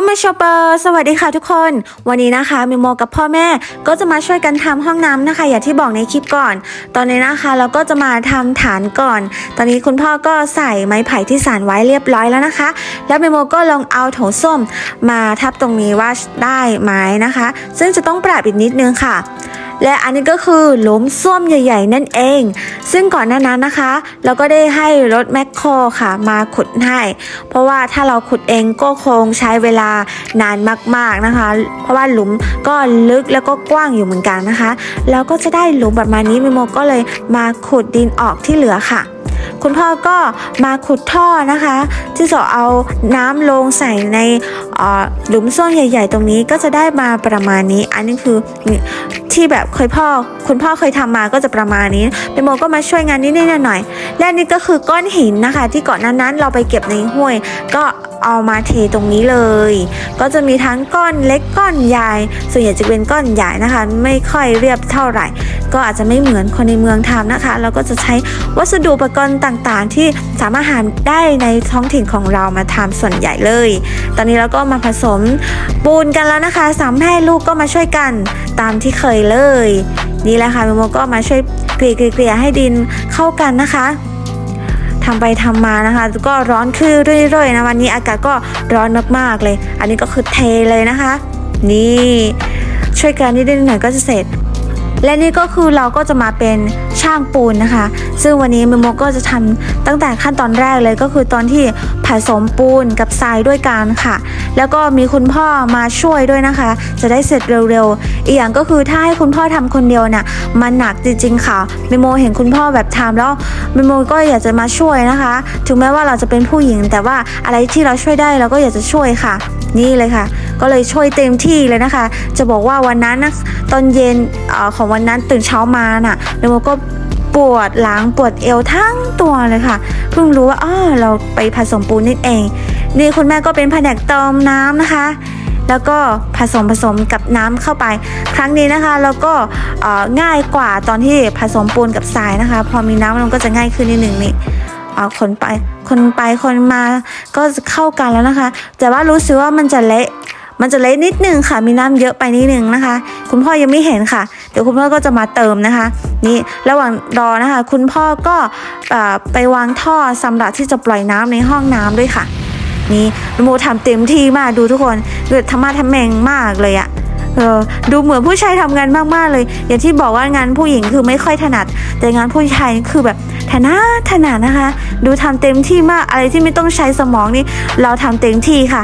อมาชอปเปอร์สวัสดีค่ะทุกคน วันนี้นะคะมิโมกับพ่อแม่ก็จะมาช่วยกันทำห้องน้ำนะคะ อย่างที่บอกในคลิปก่อน ตอนนี้นะคะเราก็จะมาทำฐานก่อน ตอนนี้คุณพ่อก็ใส่ไม้ไผ่ที่สานไว้เรียบร้อยแล้วนะคะ แล้วมิโมก็ลองเอาโถส้มมาทับตรงนี้ว่าได้ไหมนะคะ ซึ่งจะต้องปรับอีกนิดนึงค่ะ และอันนี้ก็คือหลุมส้วมใหญ่ ๆ นั่นเอง ซึ่งก่อนหน้านั้นนะคะ เราก็ได้ให้รถแมคโครค่ะมาขุดให้ เพราะว่าถ้าเราขุดเองก็คงใช้เวลานานมากๆนะคะ เพราะว่าหลุมก็ลึกแล้วก็กว้างอยู่เหมือนกันนะคะ แล้วก็จะได้หลุมแบบมานี้มิโมก็เลยมาขุดดินออกที่เหลือค่ะ คุณพ่อก็มาขุดท่อนะคะ ที่จะเอาน้ำลงใส่ในหลุมส้วมใหญ่ ๆ ตรงนี้ก็จะได้มาประมาณนี้ อันนี้คือที่แบบเคยพ่อ คุณพ่อเคยทำมาก็จะประมาณนี้เปโมก็มาช่วยงานนิดๆหน่อยๆและนี่ก็คือก้อนหินนะคะ ที่ก่อนนั้นนั้นเราไปเก็บในห้วย ก็เอามาเทตรงนี้เลย ก็จะมีทั้งก้อนเล็กก้อนใหญ่ส่วนใหญ่จะเป็นก้อนใหญ่นะคะ ไม่ค่อยเรียบเท่าไหร่ ก็อาจจะไม่เหมือนคนในเมืองทำนะคะแล้วก็จะใช้วัสดุอุปกรณ์ต่างๆ ที่สามารถหาได้ในท้องถิ่นของเรามาทำส่วนใหญ่เลย ตอนนี้เราก็มาผสมปูนกันแล้วนะคะสามแม่ลูกก็มาช่วยกันตามที่เคยเลย นี่แหละค่ะโมโมก็มาช่วยเกลี่ยๆให้ดินเข้ากันนะคะทำไปทำมานะคะ ก็ร้อนขึ้นเรื่อยๆนะวันนี้อากาศก็ร้อนมากๆเลย อันนี้ก็คือเทเลยนะคะ นี่ช่วยกันนิดหน่อยก็จะเสร็จ และนี่ก็คือเราก็จะมาเป็นช่างปูนนะคะ ซึ่งวันนี้เมโมก็จะทำตั้งแต่ขั้นตอนแรกเลยก็คือตอนที่ผสมปูนกับทรายด้วยกันค่ะ แล้วก็มีคุณพ่อมาช่วยด้วยนะคะ จะได้เสร็จเร็วๆ อีกอย่างก็คือถ้าให้คุณพ่อทำคนเดียวน่ะมันหนักจริงๆค่ะเมโมเห็นคุณพ่อแบบทำแล้วเมโมก็อยากจะมาช่วยนะคะ ถึงแม้ว่าเราจะเป็นผู้หญิง แต่ว่าอะไรที่เราช่วยได้เราก็อยากจะช่วยค่ะ นี่เลยค่ะ ก็เลยช่วยเต็มที่เลยนะคะ จะบอกว่าวันนั้นนะตอนเย็นอของวันนั้นตื่นเช้ามาน่ะเมโมก็ปวดหลังปวดเอวทั้งตัวเลยค่ะ เพิ่งรู้ว่าอ้อเราไปผสมปูนนี่เอง นี่คุณแม่ก็เป็นแผนกเติมน้ำนะคะ แล้วก็ผสมผสมกับน้ำเข้าไป ครั้งนี้นะคะแล้วก็ง่ายกว่าตอนที่ผสมปูนกับทรายนะคะ พอมีน้ำมันก็จะง่ายขึ้นนิดหนึ่งนี่คนไปคนไปคนมาก็เข้ากันแล้วนะคะ แต่ว่ารู้สึกว่ามันจะเละ มันจะเละนิดนึงค่ะ มีน้ำเยอะไปนิดนึงนะคะ คุณพ่อยังไม่เห็นค่ะ เดี๋ยวคุณพ่อก็จะมาเติมนะคะ นี่ระหว่างรอนะคะ คุณพ่อก็ไปวางท่อสำหรับที่จะปล่อยน้ำในห้องน้ำด้วยค่ะ นี่โมทำเต็มที่มากดูทุกคนเดือดทำมาทำแมงมากเลยอะเออดูเหมือนผู้ชายทำงานมากๆเลย อย่างที่บอกว่างานผู้หญิงคือไม่ค่อยถนัด แต่งานผู้ชายนี่คือแบบถนัดถนัดนะคะ ดูทำเต็มที่มากอะไรที่ไม่ต้องใช้สมองนี่เราทำเต็มที่ค่ะ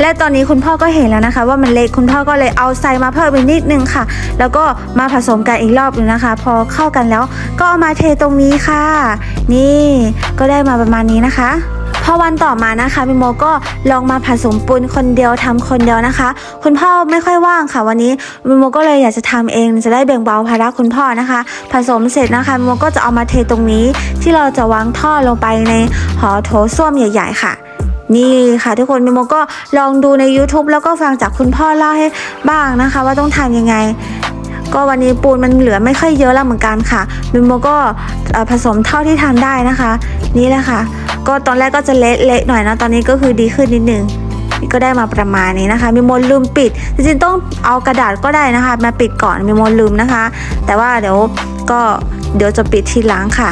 และตอนนี้คุณพ่อก็เห็นแล้วนะคะ ว่ามันเล็กคุณพ่อก็เลยเอาทรายมาเพิ่มอีกนิดนึงค่ะ แล้วก็มาผสมกันอีกรอบหนึงนะคะ พอเข้ากันแล้วก็เอามาเทตรงนี้ค่ะ นี่ก็ได้มาประมาณนี้นะคะพอวันต่อมานะคะมิโมก็ลองมาผสมปูนคนเดียวทำคนเดียวนะคะ คุณพ่อไม่ค่อยว่างค่ะ วันนี้มิโมก็เลยอยากจะทำเองจะได้แบ่งเบาภาระคุณพ่อนะคะ ผสมเสร็จนะคะมิโมก็จะเอามาเทตรงนี้ ที่เราจะวางท่อลงไปในหอโถส้วมใหญ่ ๆ ค่ะ นี่ค่ะทุกคนมิโมก็ลองดูใน YouTube แล้วก็ฟังจากคุณพ่อเล่าให้บ้างนะคะ ว่าต้องทำยังไง ก็วันนี้ปูนมันเหลือไม่ค่อยเยอะแล้วเหมือนกันค่ะมิโมก็ผสมเท่าที่ทำได้นะคะ นี่แหละค่ะ ก็ตอนแรกก็จะเละๆหน่อยนะตอนนี้ก็คือดีขึ้นนิดนึงนี่ก็ได้มาประมาณนี้นะคะมิโมลืมปิด จริงๆต้องเอากระดาษก็ได้นะคะ มาปิดก่อนมิโมลืมนะคะ แต่ว่าเดี๋ยวก็เดี๋ยวจะปิดทีหลังค่ะ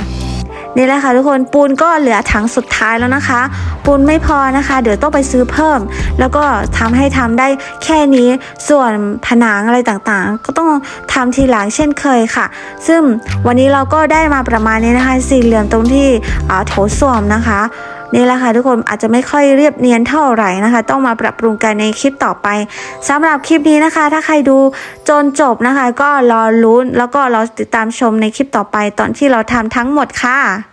นี่แหละค่ะทุกคนปูนก็เหลือถังสุดท้ายแล้วนะคะ ปูนไม่พอนะคะ เดี๋ยวต้องไปซื้อเพิ่ม แล้วก็ทำให้ทำได้แค่นี้ส่วนผนังอะไรต่างๆ ก็ต้องทำทีหลังเช่นเคยค่ะ ซึ่งวันนี้เราก็ได้มาประมาณนี้นะคะสี่เหลี่ยมตรงที่โถส้วมนะคะนี่แหละค่ะทุกคนอาจจะไม่ค่อยเรียบเนียนเท่าไหร่นะคะ ต้องมาปรับปรุงกันในคลิปต่อไปสำหรับคลิปนี้นะคะ ถ้าใครดูจนจบนะคะ ก็รอลุ้นแล้วก็รอติดตามชมในคลิปต่อไปตอนที่เราทำทั้งหมดค่ะ